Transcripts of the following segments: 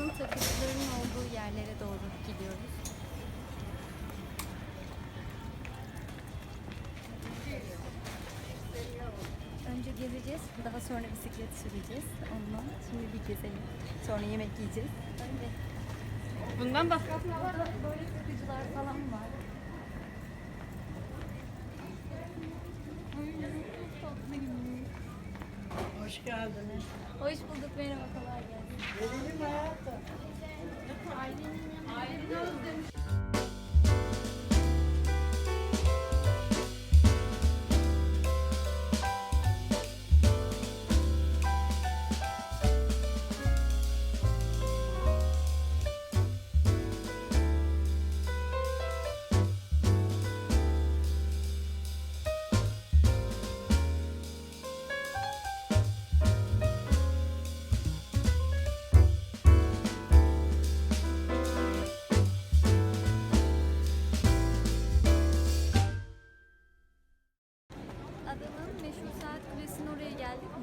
Yılanın takıcılarının olduğu yerlere doğru gidiyoruz. Önce gezeceğiz, daha sonra bisiklet süreceğiz. Ondan şimdi bir gezelim. Sonra yemek yiyeceğiz. Önce. Bundan bak. Burada böyle takıcılar falan var. Hoş geldiniz. Hoş bulduk. Merhaba. Kolay gelsin. Gelelim hayatım. Adanın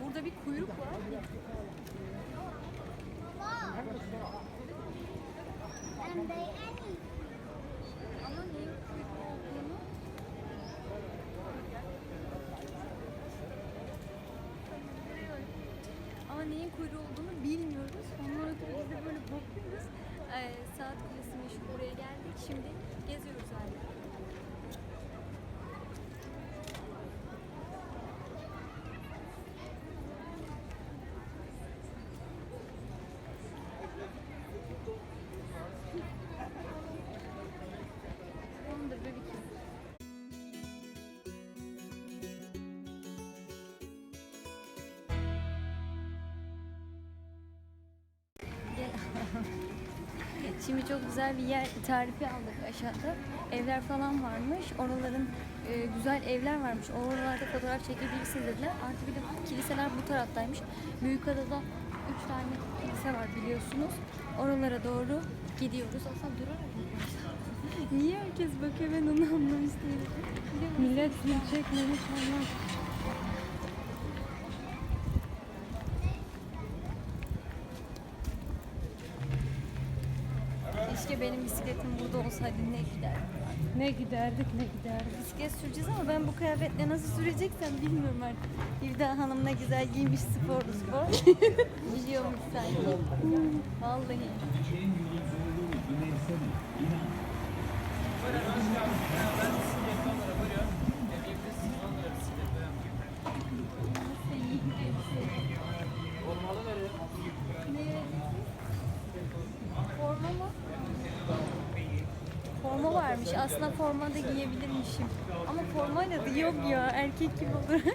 Burada bir kuyruk var. Ama neyin kuyruk olduğunu ama neyin kuyruğu olduğunu bilmiyoruz. Ondan ötürü biz de böyle bakıyoruz. Ee, saat kulesi meşhur buraya geldik. Şimdi geziyoruz hala. Şimdi çok güzel bir yer tarifi aldık aşağıda. Evler falan varmış. Oraların e, güzel evler varmış. Oralarda fotoğraf çekebilirsiniz dediler. Artı bir de kiliseler bu taraftaymış. Büyükada'da 3 tane kilise var biliyorsunuz. Oralara doğru gidiyoruz. Aslında durarak? Niye herkes bakıyor ben onu anlamış değilim. Bir de Millet film çekmemiş onlar. Keşke benim bisikletim burada olsaydı ne giderdim. Ne giderdik ne giderdik. Bisiklet süreceğiz ama ben bu kıyafetle nasıl süreceksem bilmiyorum artık. Livda Hanım ne güzel giymiş sporlu spor. Biliyormuş sanki. Vallahi. Nasıl Forma varmış. Aslında forma da giyebilirmişim. Ama formayla da yok ya. Erkek gibi olur.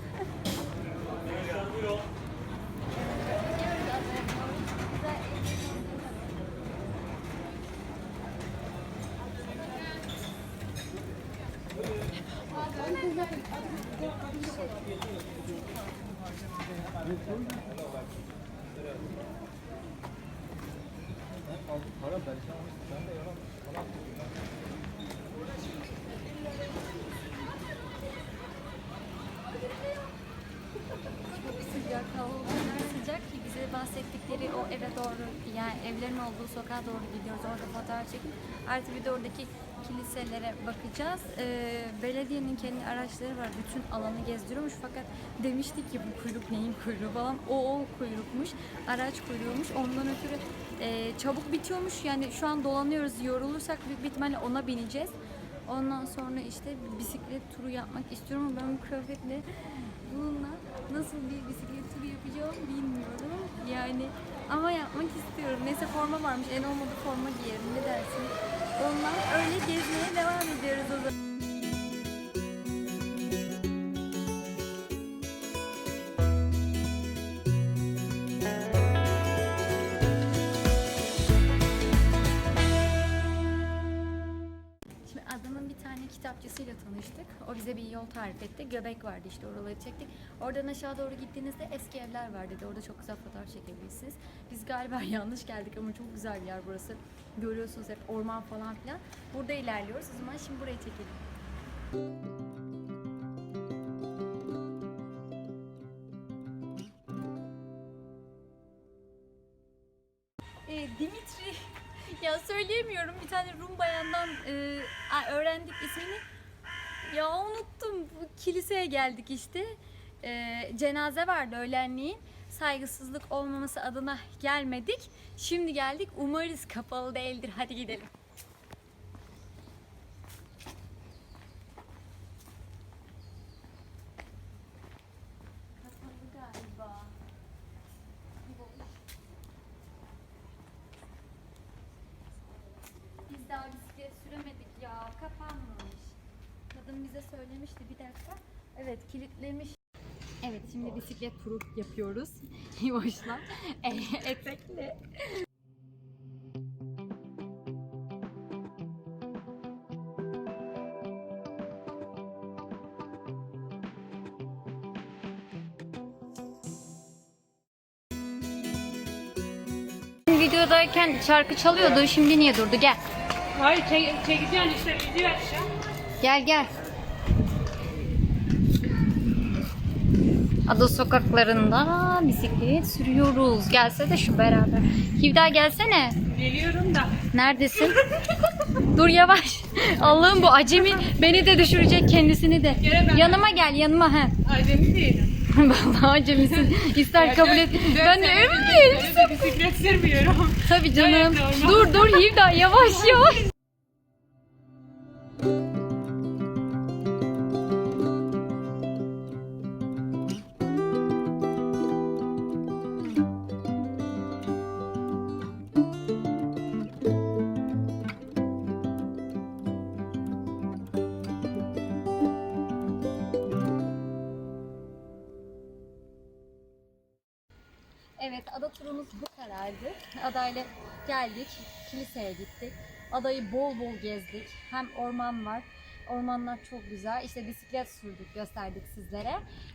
Çok eve doğru yani evlerin olduğu sokağa doğru gidiyoruz. Orada fotoğraf çekip artı bir de oradaki kiliselere bakacağız. Ee, belediyenin kendi araçları var. Bütün alanı gezdiriyormuş fakat demiştik ki bu kuyruk neyin kuyruğu falan. O o kuyrukmuş. Araç kuyruğuymuş. Ondan ötürü e, çabuk bitiyormuş. Yani şu an dolanıyoruz. Yorulursak büyük bir ihtimalle ona bineceğiz. Ondan sonra işte bisiklet turu yapmak istiyorum ama ben bu kıyafetle bununla nasıl bir bisiklet turu yapacağım bilmiyorum. Yani ama yapmak istiyorum. Neyse forma varmış. En olmadı forma giyerim. Ne dersin? Ondan öyle gezmeye devam ediyoruz o zaman. Tarif etti. Göbek vardı işte oraları çektik. Oradan aşağı doğru gittiğinizde eski evler var dedi. Orada çok güzel fotoğraf çekebilirsiniz. Biz galiba yanlış geldik ama çok güzel bir yer burası. Görüyorsunuz hep orman falan filan. Burada ilerliyoruz. O zaman şimdi burayı çekelim. Ee, Dimitri ya söyleyemiyorum bir tane Rum bayandan e, öğrendik ismini. Ya unuttum. Kiliseye geldik işte. e, cenaze vardı öğlenliğin. Saygısızlık olmaması adına gelmedik. Şimdi geldik. Umarız kapalı değildir. Hadi gidelim. Biz daha bisiklet süremedik ya. Kapanmış. Kadın bize söylemişti bir dakika. Evet kilitlemiş. Evet şimdi bisiklet turu yapıyoruz. Yavaşla. E, etekle. Videodayken şarkı çalıyordu. Şimdi niye durdu? Gel. Hayır çek, çekeceksin işte video açacağım. Gel gel. Ada sokaklarında bisiklet sürüyoruz. Gelse de şu beraber. Hivda gelsene. Geliyorum da. Neredesin? Dur yavaş. Allah'ım bu acemi beni de düşürecek kendisini de. Gene ben- Yanıma gel yanıma he. Acemi değilim. Vallahi acemisin. İster kabul et. Ben de de bisiklet sürmüyorum. Tabii canım. Dur dur Hivda yavaş yavaş. Evet, ada turumuz bu kadardı. Adayla geldik, kiliseye gittik. Adayı bol bol gezdik. Hem orman var, ormanlar çok güzel. İşte bisiklet sürdük, gösterdik sizlere.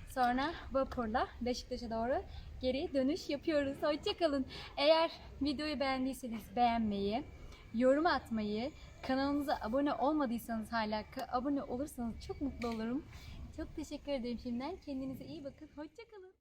Sonra vapurla Beşiktaş'a doğru geri dönüş yapıyoruz. Hoşçakalın. Eğer videoyu beğendiyseniz beğenmeyi, yorum atmayı, kanalımıza abone olmadıysanız hala abone olursanız çok mutlu olurum. Çok teşekkür ederim şimdiden. Kendinize iyi bakın. Hoşçakalın.